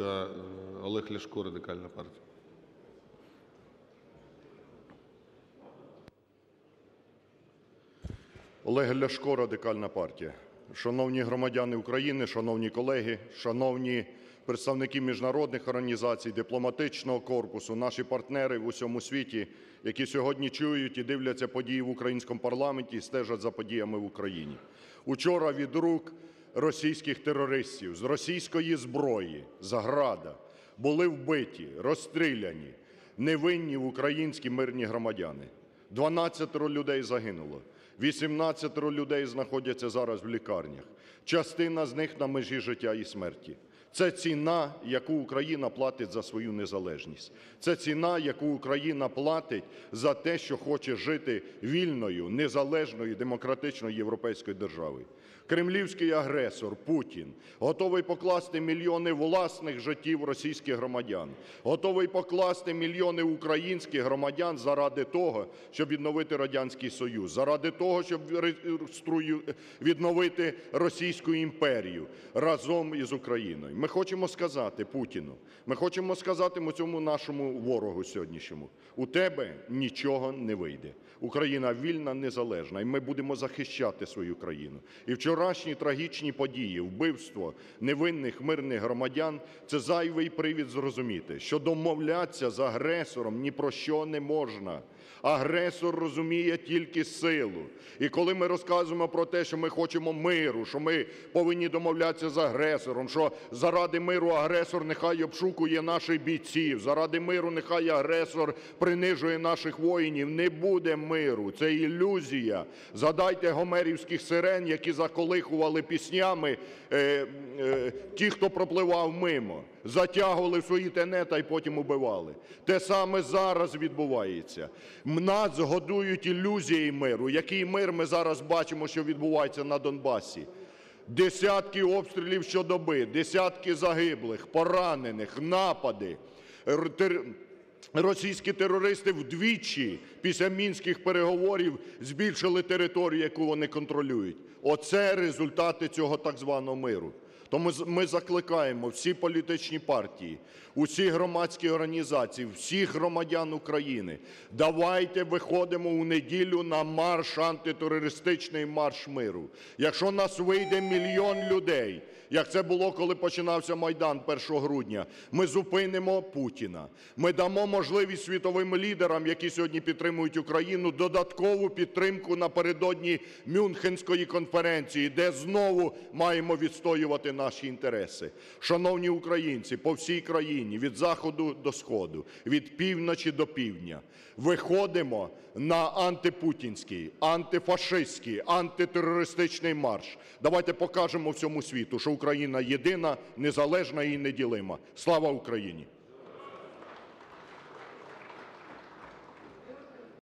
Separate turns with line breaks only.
ласка, е, Олег Ляшко, Радикальна партія.
Олег Ляшко, Радикальна партія. Шановні громадяни України, шановні колеги, шановні представники міжнародних організацій, дипломатичного корпусу, наші партнери в усьому світі, які сьогодні чують і дивляться події в українському парламенті і стежать за подіями в Україні. Учора від рук російських терористів з російської зброї, заграда були вбиті, розстріляні невинні українські мирні громадяни. 12 людей загинуло, 18 людей знаходяться зараз в лікарнях. Частина з них на межі життя і смерті. Це ціна, яку Україна платить за свою незалежність. Це ціна, яку Україна платить за те, що хоче жити вільною, незалежною, демократичною європейською державою. Кремлівський агресор Путін готовий покласти мільйони власних життів російських громадян, готовий покласти мільйони українських громадян заради того, щоб відновити Радянський Союз, заради того, щоб відновити Російську імперію разом із Україною. Ми хочемо сказати Путіну, ми хочемо сказати цьому нашому ворогу сьогоднішньому: у тебе нічого не вийде. Україна вільна, незалежна, і ми будемо захищати свою країну. І вчорашні трагічні події, вбивство невинних мирних громадян це зайвий привід зрозуміти, що домовлятися з агресором ні про що не можна. Агресор розуміє тільки силу. І коли ми розказуємо про те, що ми хочемо миру, що ми повинні домовлятися з агресором, що заради миру агресор нехай обшукує наших бійців, заради миру нехай агресор принижує наших воїнів, не буде миру. Це ілюзія. Задайте гомерівських сирен, які заколихували піснями е, е, ті, хто пропливав мимо, затягували свої тенета і потім убивали. Те саме зараз відбувається. Нас годують ілюзії миру. Який мир ми зараз бачимо, що відбувається на Донбасі? Десятки обстрілів щодоби, десятки загиблих, поранених, напади. Російські терористи вдвічі після мінських переговорів збільшили територію, яку вони контролюють. Оце результати цього так званого миру. Тому ми закликаємо всі політичні партії, усі громадські організації, всіх громадян України. Давайте виходимо у неділю на марш антитерористичний марш миру. Якщо нас вийде мільйон людей, як це було, коли починався Майдан 1 грудня, ми зупинимо Путіна. Ми дамо можливість світовим лідерам, які сьогодні підтримують Україну, додаткову підтримку напередодні Мюнхенської конференції, де знову маємо відстоювати наші інтереси. Шановні українці, по всій країні, від заходу до сходу, від півночі до півдня, виходимо на антипутінський, антифашистський, антитерористичний марш. Давайте покажемо всьому світу, що Україна єдина, незалежна і неділима. Слава Україні!